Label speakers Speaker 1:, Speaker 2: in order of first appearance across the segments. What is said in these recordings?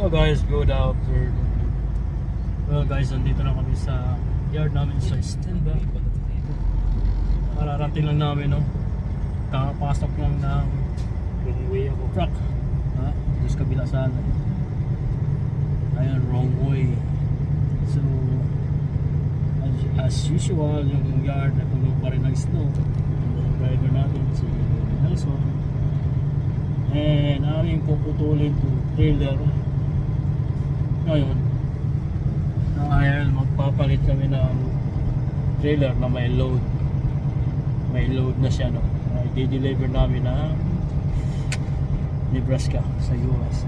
Speaker 1: Hello guys, good afternoon. Well guys, nandito na kami sa yard namin sa Stenda. Kararating lang namin, no? Kakapasok lang ng wrong way ako. Truck. Ha? Just kabila sana. Ayan, wrong way. So, as, as usual, yung yard na puno pa rin ng snow. Yung driver natin, si Nelson. And aming puputulin to trailer ngayon dahil magpapalit kami ng trailer na may load. May load na siya no? I-deliver namin na Nebraska sa US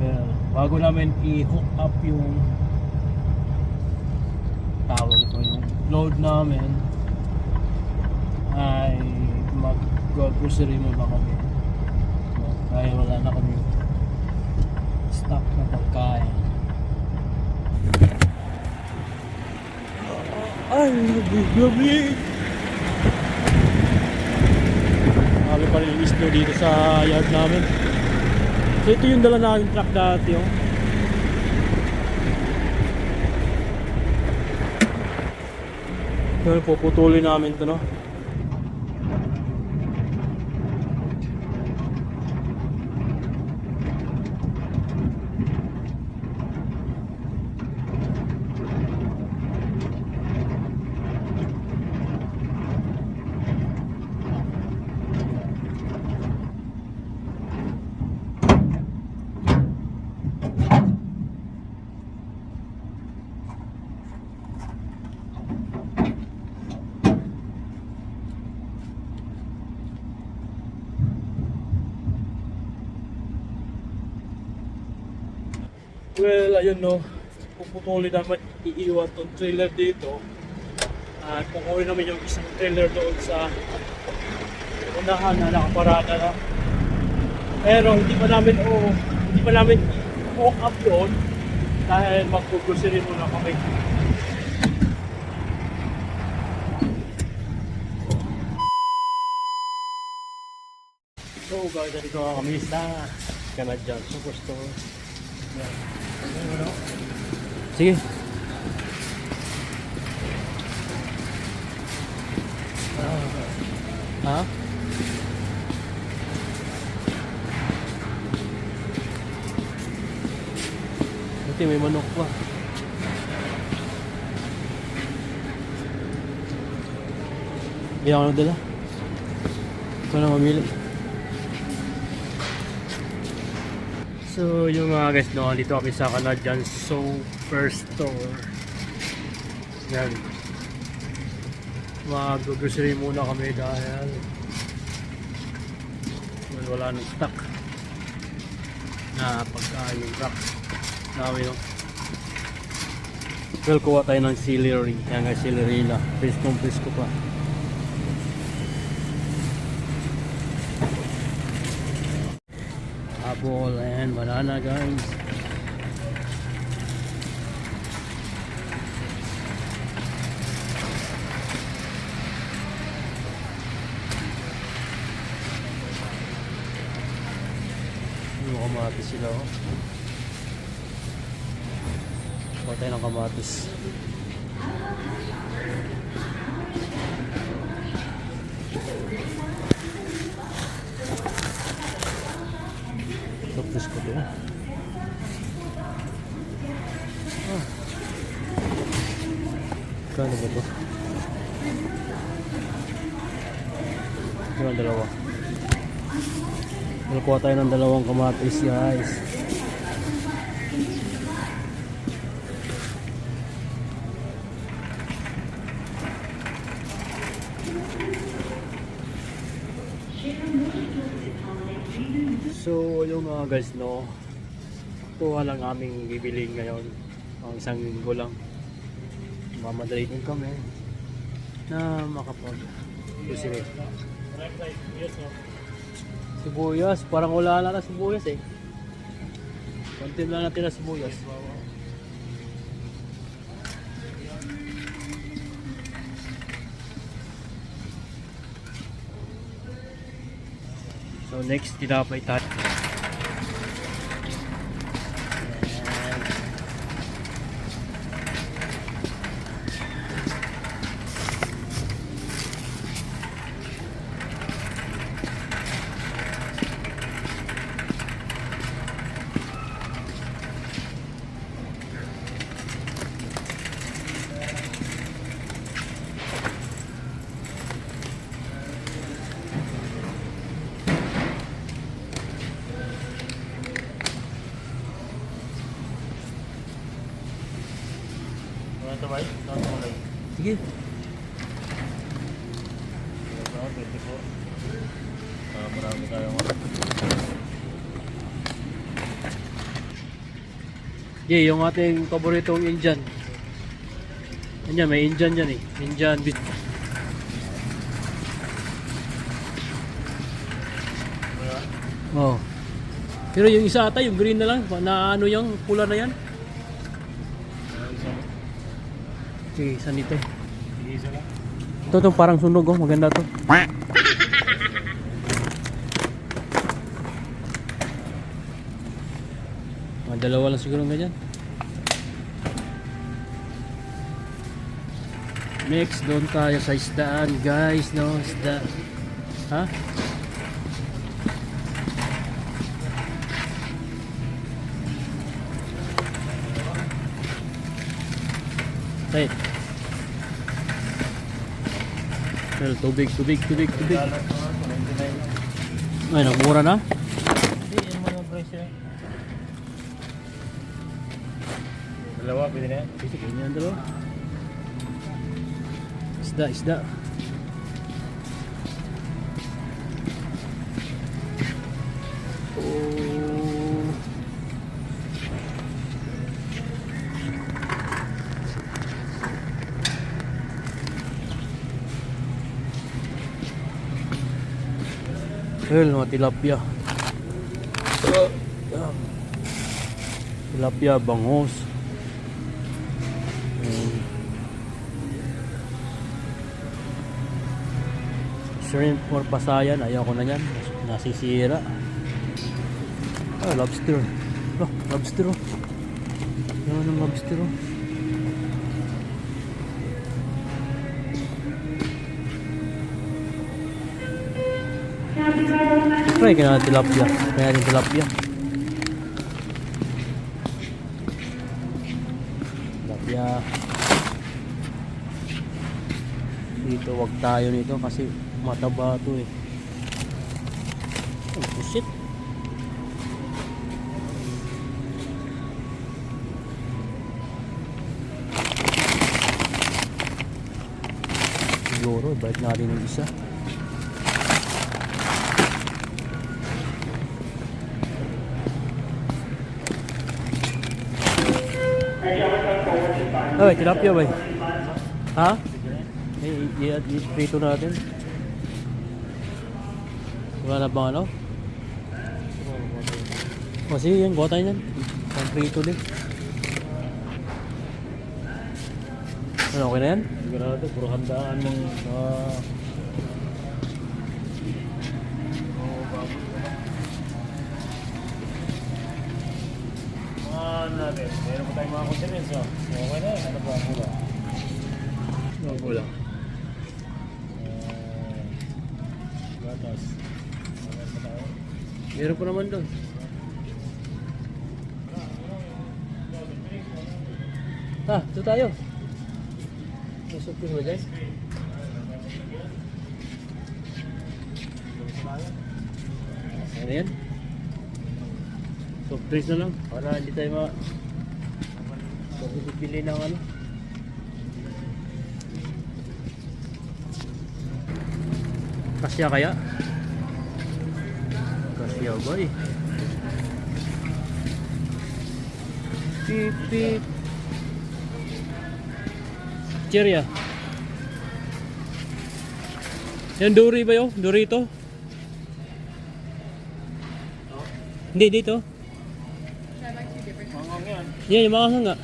Speaker 1: well bago namin i-hook up yung tawag ito yung load namin ay mag-grocery muna kami. So, dahil wala na kami stock na pagkain ay nagbigabi Marami pa rin yung snow dito sa yard namin. So ito yung dala namin truck dati oh. Yun, puputulin namin to no Well, ayun no. Puputulin naman iiwan tong trailer dito. At kukunin namin yung isang trailer doon sa unahan na nakaparada na. Pero hindi pa namin o hindi pa namin hook up doon dahil magkugrocery muna kami. So guys, dito kami sa Canadian Superstore. Sige. Ha? Buti may manok pa. Ilang ano dala? Ikaw na mamili. So yung mga guys no, dito kami sa Canadian Superstore. Yan. Mag-grocery muna kami dahil well, wala nang stock na pagkain yung truck namin no. Well, kuha tayo ng celery. Yan nga celery na. Priskong prisko pa. Apple and banana guys. Yung kamatis sila oh. Kuha tayo ng kamatis Tapos ko to. Ah. Kano ba to? Ito dalawa. Nakuha tayo ng dalawang kamatis guys. So, yung mga guys, no, kuha lang aming bibili ngayon. Ang isang linggo lang. Mamadali din kami na makapag grocery. Sibuyas, parang wala na na sibuyas eh. Konti lang natin na sibuyas. So next, tinapay tayo.
Speaker 2: Ito ba? Ano ito ba?
Speaker 1: Sige.
Speaker 2: Ito, 24. Ah, marami tayong
Speaker 1: Yeah, yung ating paboritong Indian. Yan, may Indian yan eh. Indian beef. Oh. Pero yung isa ata, yung green na lang, na ano yung pula na yan. Isa
Speaker 2: lang.
Speaker 1: Ito, ito parang sunog oh, maganda to. Mga dalawa lang siguro ganyan. Next, doon tayo sa isdaan, guys, no, isda. Ha? Right. Well, tubig, tubig, tubig, tubig.
Speaker 2: Dalat naman, 99.
Speaker 1: Ay, nagmura na?
Speaker 2: Hindi, yun yung presyo. Dalawa, pwede na yan.
Speaker 1: Sige, ganyan dalawa. Isda, isda. Oh. Well, mga tilapia. Tilapia, bangos. Mm. Shrimp or pasayan, ayoko na yan. Nasisira. Ah, lobster. Oh, lobster. Yan ang lobster oh. Try ka na tilapia. Kaya yung tilapia. Tilapia. Dito wag tayo nito kasi mataba to eh. Oh shit. Siguro, balik natin yung isa. Ay, tilapia ba? Ha? Eh, i- i- i-prito natin. Wala na bang ano? O sige, yan, gawa tayo yan. Pang prito din. Ano, okay na yan?
Speaker 2: Sigurado, puro handaan mong uh, natin, meron pa tayong mga continents, no? Okay na, Uh, gatas. Meron pa
Speaker 1: naman doon. Ah, ito tayo. Ko ba dyan? Ano yan? Soft drinks na lang para hindi tayo ma... Pagpipili ng ano. Kasya kaya? Kasya ba eh? Pip pip. Cheria. Yan duri ba yun? Dorito? Hindi dito.
Speaker 2: Mangang yan.
Speaker 1: Yan yung mga hanga.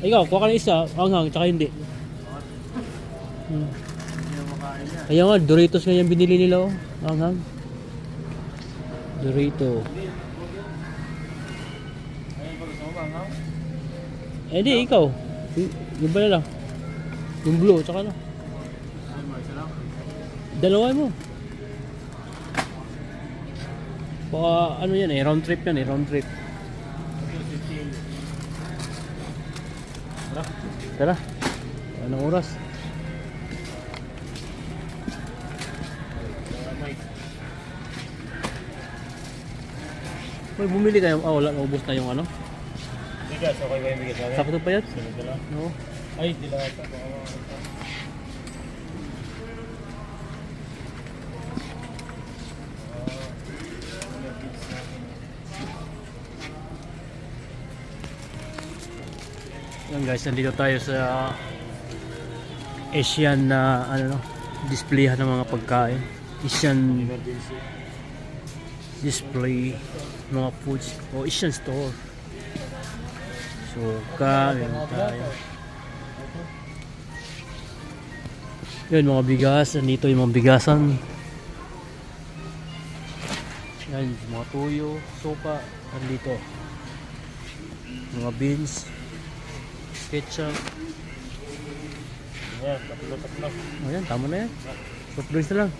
Speaker 1: Ikaw, kuha ka ng isa, anghang, tsaka hindi. Hmm.
Speaker 2: Hindi na makain yan.
Speaker 1: Kaya nga, Doritos nga yung binili nila, oh. Anghang. Dorito. Eh di, ikaw. Yung ba na lang? Yung blue, tsaka
Speaker 2: lang?
Speaker 1: Dalawa mo. Baka ano yan eh, round trip yan eh, round trip.
Speaker 2: Tara.
Speaker 1: Anong oras? Uy, bumili kayo. Ah, wala. Naubos na yung ano.
Speaker 2: Bigas, okay ba yung bigas natin?
Speaker 1: Sakto pa yan?
Speaker 2: Sunod na lang.
Speaker 1: Oo.
Speaker 2: Ay, dilata. Baka makakita.
Speaker 1: Yan guys, nandito tayo sa Asian na ano no, displayhan ng mga pagkain. Asian
Speaker 2: Emergency.
Speaker 1: Display mga foods o Asian store. So, ka, meron tayo. Yan, mga bigas. Nandito yung mga bigasan. Yan, mga tuyo, sopa. Nandito. Mga beans. Ketchup.
Speaker 2: Ayan, tatlo-tatlo.
Speaker 1: Ayan, tama na yan. Soft drinks na lang.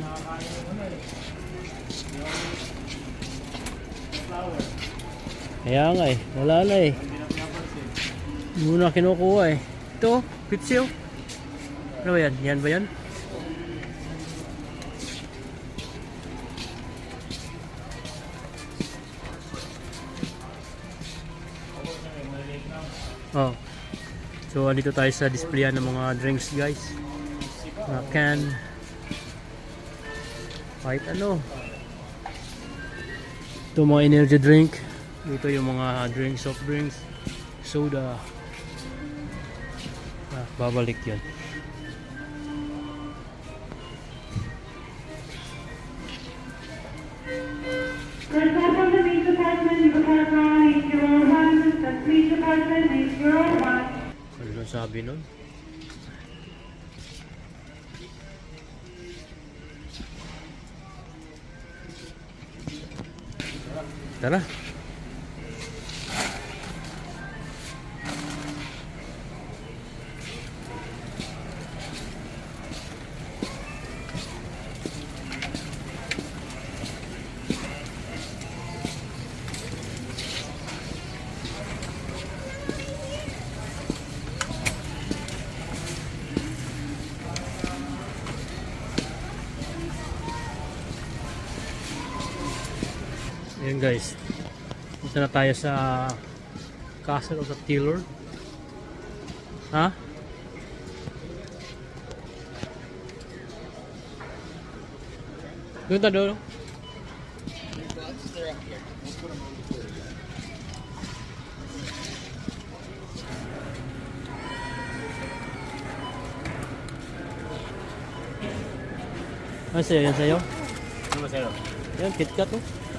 Speaker 2: Nakakain ng ano eh. Yung flower.
Speaker 1: Kaya nga eh, wala na eh.
Speaker 2: Hindi na pinapansin.
Speaker 1: Hindi mo na kinukuha eh. Ito, pitsil. Ano ba yan? Yan ba yan? So, andito tayo sa displayan ng mga drinks guys. Mga can. Kahit ano. Ito mga energy drink. Ito yung mga drinks, soft drinks, soda. Ah, babalik yan.
Speaker 3: Meat department, department, eight zero one, the police department, eight zero one.
Speaker 1: Ano nang sabi nun? Tara. Ayan guys. Dito na tayo sa Castle of the Tiller. Ha? Doon ta doon. Ano sa'yo? Yan sa'yo?
Speaker 2: Ano sa'yo?
Speaker 1: Yan, KitKat oh.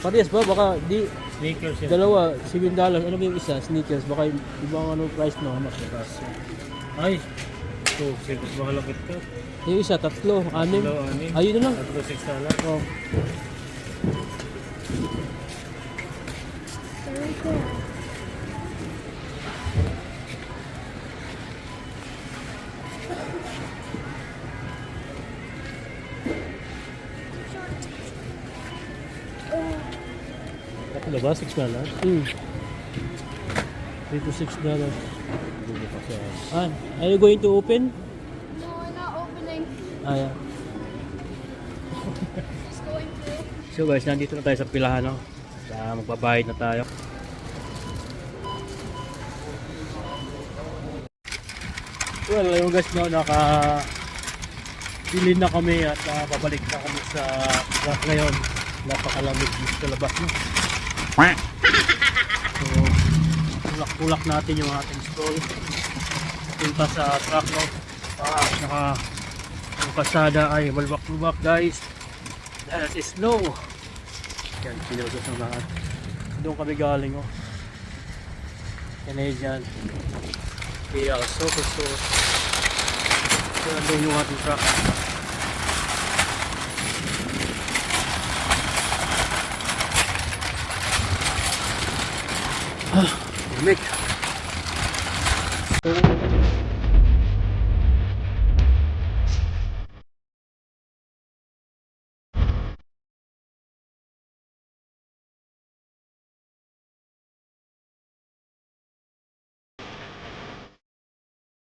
Speaker 1: Parehas ba? Baka di
Speaker 2: Sneakers yan.
Speaker 1: dalawa, 7 dollars. Ano ba yung isa? Sneakers. Baka ibang ano price no? Mas
Speaker 2: Kaso. Ay! Ito, sirkus baka lakit ka.
Speaker 1: Yung isa, tatlo, anim.
Speaker 2: Hello, ani.
Speaker 1: Ayun na lang.
Speaker 2: Tatlo, six dollar.
Speaker 1: Oh. Tatlo ba? 6 dollars? Hmm. 3 to 6 dollars. Ah, are you going to open?
Speaker 4: No, we're not opening.
Speaker 1: Ah, yeah.
Speaker 4: Just going through.
Speaker 1: So guys, nandito na tayo sa pilahan, no? Sa magbabayad na tayo. Well, ayun guys, no, naka pili na kami at uh, babalik na kami sa truck ngayon. Napakalamig dito sa labas, no? So, tulak-tulak natin yung ating stall. Punta sa truck, no? Ah, naka ang kasada ay malbak-lubak, guys. Dahil sa snow. Yan, pinagos ng lahat. Doon kami galing, oh. Canadian. KL Super Store. So, nandun yung ating truck. Lamig.